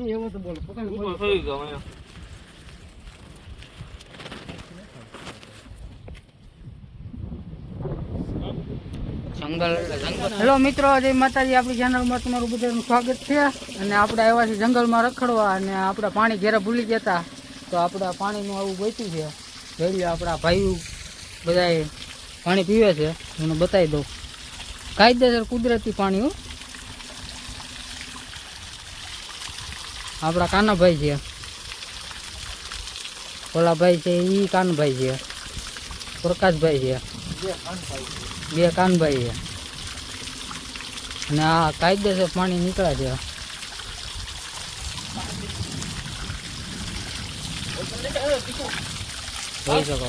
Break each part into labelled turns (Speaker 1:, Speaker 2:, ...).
Speaker 1: ઉપર થઈ ગયો અહીંયા
Speaker 2: જંગલ જંગલ. હેલો મિત્રો જય માતાજી. આપણી ચેનલમાં તમારું બધાનું સ્વાગત છે. અને આપણે આવ્યા છીએ જંગલમાં રખડવા અને આપણે પાણી ઘેરે ભૂલી જતા તો આપણે પાણીનું આવું બચ્યું છે. જોઈ લો આપણા ભાઈઓ બધાએ પાણી પીવે છે. હું બતાવી દઉં. કાયદેસર કુદરતી પાણી આપણા કાનાભાઈ છે. ભોલાભાઈ છે એ કાનભાઈ છે. પ્રકાશભાઈ છે. બે કાનભાઈ છે. અને આ કાયદેસર પાણી નીકળે છે. જોઈ શકો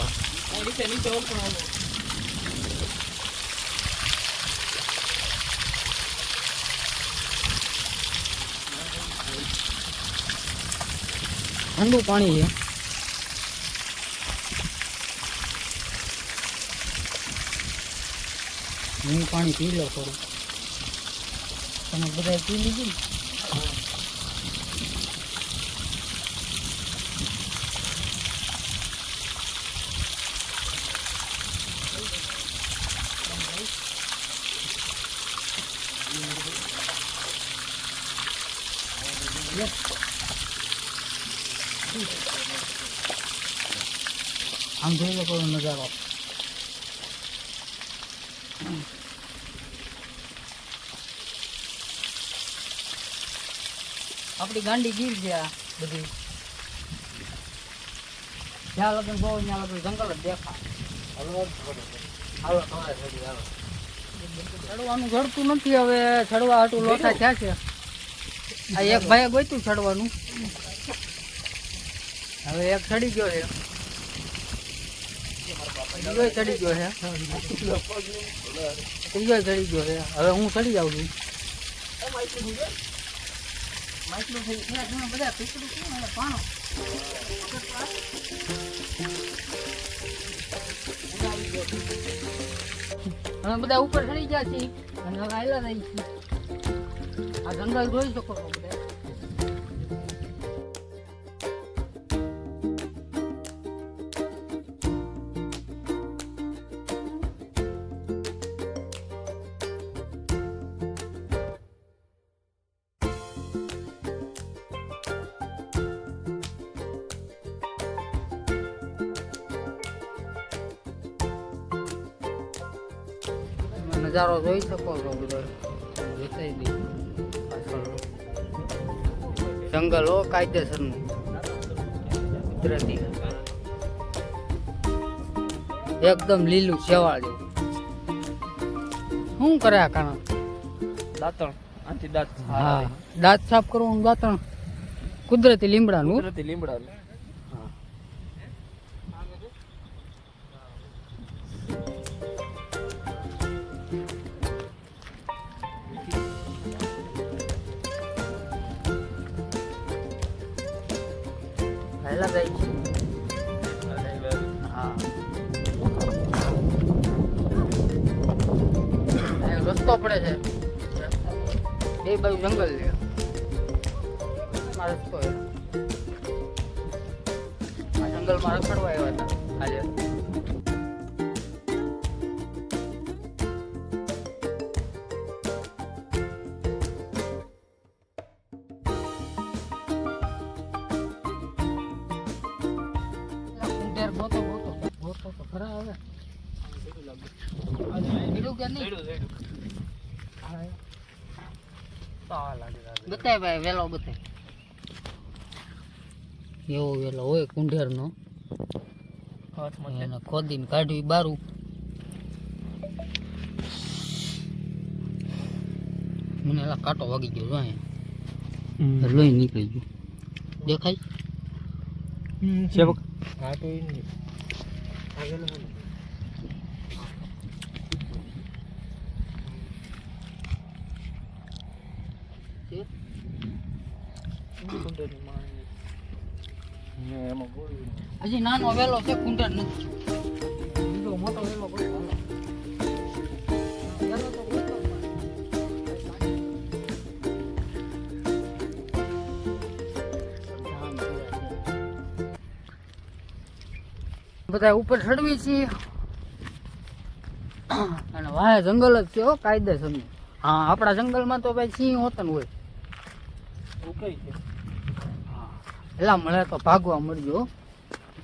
Speaker 1: નીચે નીચે ઓપન આવો
Speaker 2: ઠંડુ પાણી છે. હું પાણી પી લો થોડું. તમે બધા પી લીધું ને? આમ જોઈ લો નજારો. આપણી ગાંડી ગીર છે આ બધી. જ્યાં લગન બહુ ત્યાં લગન, જંગલ જ દેખા. ચડવાનું ચડતું નથી હવે, ચડવા હાટું લોટા થયા છે. આ એક ભાઈએ ગોઈતું ચડવાનું. હવે એક ચડી ગયો છે. બીજો ચડી ગયો છે. ત્રીજો ચડી ગયો છે. હવે હું ચડી જાઉં છું. અમે બધા ઉપર ચડી ગયા છીએ. અને હવે આવેલા નહીં આ જંગલ જોઈ શકો છો બધા. નજારો જોઈ શકો છો બધો. બતાવી દઈ જંગલ હો કાયદેસરનું. કુદરતી. એકદમ લીલું શેવાળ જેવું. શું કરે આ કાણા?
Speaker 1: દાંતણ. આથી દાંત.
Speaker 2: હા દાંત સાફ કરવાનું દાંતણ. કુદરતી લીમડાનું.
Speaker 1: કુદરતી લીમડા
Speaker 2: જાય હા રસ્તો પડે છે બે બાજુ જંગલ છે. રસ્તો જંગલમાં રખડવા આવ્યા હતા આજે ઊંધેર ગોતો ગોતો ગોતો તો ખરા હવે બતાય ભાઈ વેલો બતાય એવો વેલો હોય કુંઢેર નો એને ખોદીને કાઢવી બારું મને એલા કાંટો વાગી ગયો જો અહીંયા લોહી નીકળી ગયું. દેખાય?
Speaker 1: સેવક
Speaker 2: છે?
Speaker 1: એમાં ગોળી
Speaker 2: હજી નાનો વેલો છે કુંડળ નથી. બધા ઉપર ચડવી છીએ અને વાય જંગલ જ છે હો સમય હા આપણા જંગલમાં તો ભાઈ સિંહ હોતન હોય. એલા મળે તો ભાગવા મળજો.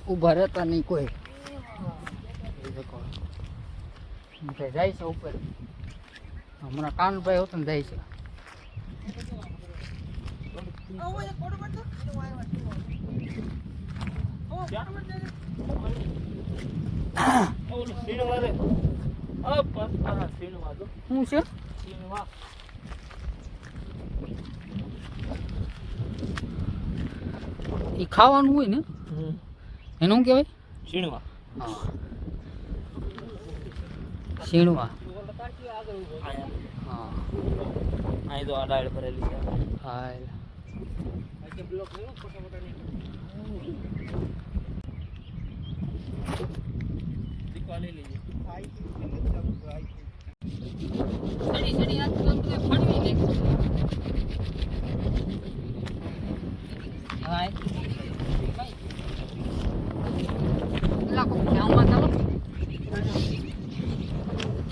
Speaker 2: ઊભા રહેતા નહીં કોઈ. જાય છે ઉપર. હમણાં કાનભાઈ હોતન જાય છે. શું છે? એ ખાવાનું હોય ને? એનું શું કહેવાય?
Speaker 1: શીણવા.
Speaker 2: હા. શીણવા. હા.
Speaker 1: અહીં તો આ ડાળ ભરેલી છે.
Speaker 2: હા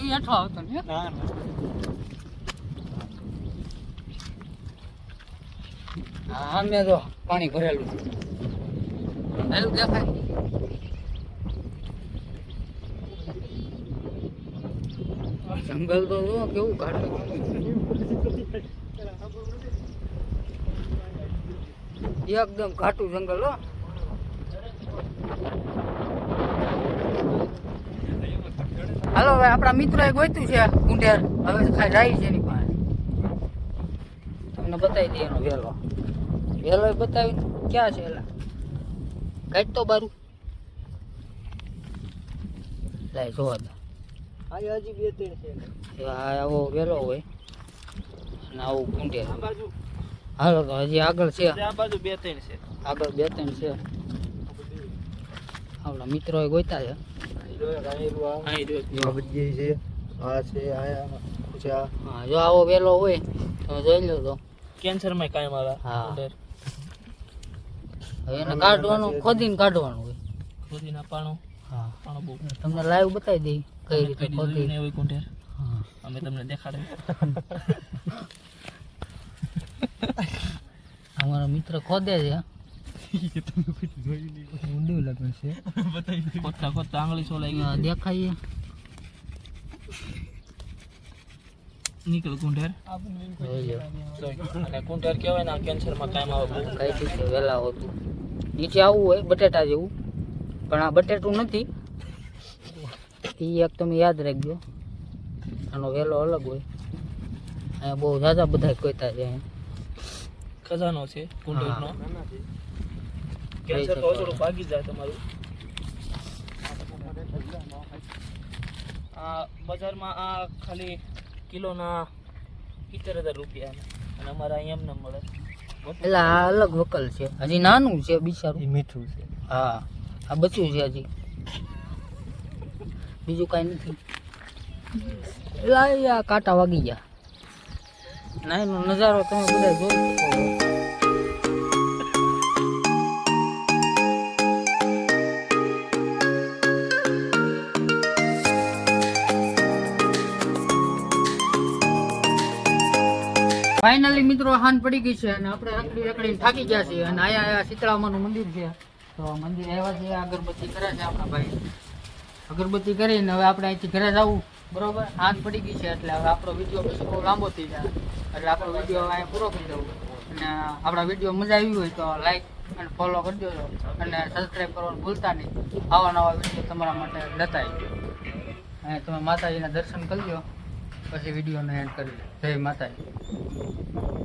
Speaker 2: હેઠો આવતો હા મેં તો પાણી ભરેલું ભરેલું દેખાય. જંગલ તો જો કેવું ઘાટું એકદમ ઘાટું જંગલ, હો. હાલો ભાઈ આપણા મિત્રો એ ગોતું છે કુંડેર હવે ખાઈ જાય છે એની પાસે. તમને બતાવી દઈએ એનો વેલો. વેલો બતાવી ક્યાં છે એલા? કાઢ તો બારું. લાય જોવા દે
Speaker 1: આ હજી બે ત્રણ છે.
Speaker 2: એ આવો વેલો હોય. અને આવું હાલો તો હજી આગળ છે.
Speaker 1: આ બાજુ બે ત્રણ છે.
Speaker 2: આગળ બે ત્રણ છે. આપણા મિત્રો એ ગોતા છે.
Speaker 1: જો
Speaker 3: છે. આ છે આયા છે આ.
Speaker 2: હા જો આવો વેલો હોય તો જોઈ લો તો.
Speaker 1: કેન્સરમાં કાયમ આવે
Speaker 2: હા. હવે એને કાઢવાનું ખોદીને કાઢવાનું હોય.
Speaker 1: ખોદીના પાણો
Speaker 2: હા.
Speaker 1: પાણો
Speaker 2: તમને લાઈવ બતાવી દઈ. કઈ રીતે ખોદી
Speaker 1: જોયું હોય કુંઢેર
Speaker 2: હા.
Speaker 1: અમે તમને દેખાડે
Speaker 2: અમારા મિત્ર ખોદે છે ઊંડું લાગે છે.
Speaker 1: ખોદતા ખોદતા આંગળી સોલાઈ
Speaker 2: આ દેખાઈએ
Speaker 1: નીકળ
Speaker 2: લો
Speaker 1: અને કહેવાય ને આ કેન્સરમાં કાયમ આવે બહુ
Speaker 2: કઈ વેલા હોતું નીચે આવવું હોય બટેટા જેવું. પણ આ બટેટું નથી. એ એક તમે યાદ રાખજો. આનો વેલો અલગ હોય. અહીંયા બહુ ઝાઝા બધા કોઈતા છે અહીંયા.
Speaker 1: ખજાનો છે કુંઢેર કેન્સર તો ઓછું ભાગી જાય તમારું. આ બજારમાં આ ખાલી કિલોના સિત્તેર હજાર રૂપિયા અને અમારા અહીંયા એમને મળે.
Speaker 2: એટલે આ અલગ વકલ છે. હજી નાનું છે બિચારું.
Speaker 3: મીઠું છે.
Speaker 2: હા. આ બચ્યું છે હજી. બીજું કાંઈ નથી. આ કાંટા વાગી ગયા. ના, એનો નજારો તમે બધા જોઈ શકો ફાઇનલી મિત્રો હાન પડી ગઈ છે અને આપણે રખડી રખડીને થાકી ગયા છીએ. અને અહીંયા આ શીતળામાનું મંદિર છે. તો મંદિર આવ્યા છે અગરબત્તી કરે છે આપણા ભાઈ. અગરબત્તી કરીને હવે આપણે અહીંથી ઘરે જવું. બરોબર? હાથ પડી ગઈ છે એટલે હવે આપણો વીડિયો પછી બહુ લાંબો થઈ જાય. એટલે આપણો વીડિયો અહીંયા પૂરો કરી દઉં. અને આપણા વીડિયો મજા આવી હોય તો લાઈક અને ફોલો કરી દેજો. અને સબસ્ક્રાઈબ કરવાનું ભૂલતા નહીં. આવા નવા વીડિયો તમારા માટે લેતા આવીએ અને તમે માતાજીના દર્શન કરી લો પછી વિડીયોને એન્ડ કરી લો જય માતાજી.